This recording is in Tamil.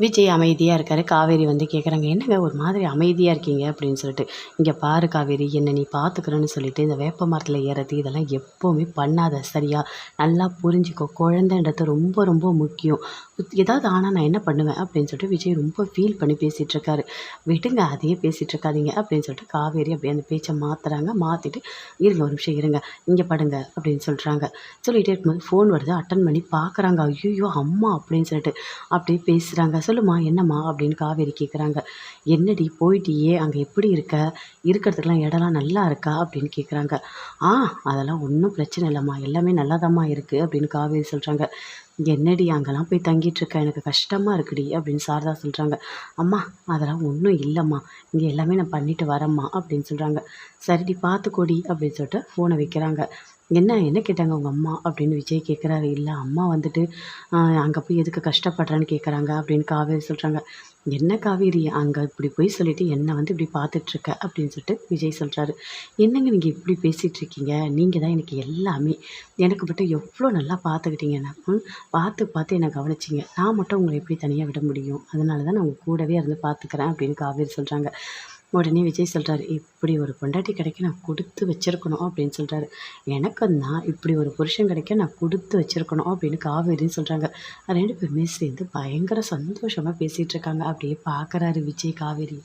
விஜய் அமைதியாக இருக்கார் காவேரி வந்து கேட்குறாங்க என்னங்க ஒரு மாதிரி அமைதியாக இருக்கீங்க? அப்படின்னு சொல்லிட்டு இங்கே பாரு காவேரி என்னை நீ பார்த்துக்கிறேன்னு சொல்லிட்டு இந்த வேப்ப மரத்தில் ஏறது இதெல்லாம் எப்போவுமே பண்ணாத சரியா? நல்லா புரிஞ்சுக்கோ குழந்தைன்றது ரொம்ப ரொம்ப முக்கியம். ஏதாவது ஆனால் நான் என்ன பண்ணுவேன்? அப்படின்னு சொல்லிட்டு விஜய் ரொம்ப ஃபீல் பண்ணி பேசிகிட்டு இருக்காரு. விடுங்க அதையே பேசிகிட்டு இருக்காதீங்க. அப்படின்னு சொல்லிட்டு காவேரி அப்படியே அந்த பேச்சை மாற்றுறாங்க மாற்றிட்டு இருங்க ஒரு நிமிஷம் இருங்க இங்கே படுங்க அப்படின்னு சொல்கிறாங்க சொல்லிகிட்டே இருக்கும்போது ஃபோன் வருது அட்டன் பண்ணி பார்க்குறாங்க ஐயோ அம்மா அப்படின்னு சொல்லிட்டு அப்படியே பேசுகிறாங்க சொல்லுமா என்னம்மா? அப்படின்னு காவேரி கேட்குறாங்க என்னடி போயிட்டியே அங்கே எப்படி இருக்க? இருக்கிறதுக்கெலாம் இடம்லாம் நல்லா இருக்கா? அப்படின்னு கேட்குறாங்க ஆ அதெல்லாம் ஒன்றும் பிரச்சனை இல்லைம்மா. எல்லாமே நல்லாதாம்மா இருக்குது அப்படின்னு காவேரி சொல்கிறாங்க என்னடி அங்கெல்லாம் போய் தங்கிட்டு இருக்க எனக்கு கஷ்டமாக இருக்குடி அப்படின்னு சாரதா சொல்கிறாங்க அம்மா அதெல்லாம் ஒன்றும் இல்லைம்மா. இங்கே எல்லாமே நான் பண்ணிட்டு வரேம்மா அப்படின்னு சொல்கிறாங்க சரிடி பார்த்துக்கோடி அப்படின்னு சொல்லிட்டு ஃபோனை வைக்கிறாங்க. என்ன என்ன கேட்டாங்க உங்கள் அம்மா அப்படின்னு விஜய் கேட்குறாரு இல்லை அம்மா வந்துட்டு அங்கே போய் எதுக்கு கஷ்டப்படுறேன்னு கேட்குறாங்க அப்படின்னு காவேரி சொல்கிறாங்க என்ன காவேரி அங்கே இப்படி போய் சொல்லிவிட்டு என்னை வந்து இப்படி பார்த்துட்ருக்க அப்படின்னு சொல்லிட்டு விஜய் சொல்கிறாரு என்னங்க நீங்கள் இப்படி பேசிகிட்ருக்கீங்க நீங்கள் தான் எனக்கு எல்லாமே. எனக்கு மட்டும் எவ்வளோ நல்லா பார்த்துக்கிட்டீங்கன்னா பார்த்து பார்த்து என்னை கவனிச்சிங்க. நான் மட்டும் உங்களை எப்படி தனியாக விட முடியும்? அதனால தான் நான் உங்கள் கூடவே இருந்து பார்த்துக்கிறேன் அப்படின்னு காவேரி சொல்கிறாங்க உடனே விஜய் சொல்கிறாரு இப்படி ஒரு பொண்டாட்டி கிடைக்க நான் கொடுத்து வச்சுருக்கணும் அப்படின்னு சொல்கிறாரு எனக்கும் தான் இப்படி ஒரு புருஷன் கிடைக்க நான் கொடுத்து வச்சுருக்கணும் அப்படின்னு காவேரின்னு சொல்கிறாங்க ரெண்டு பேருமே சேர்ந்து பயங்கர சந்தோஷமாக பேசிகிட்டு இருக்காங்க. அப்படியே பார்க்குறாரு விஜய் காவேரி.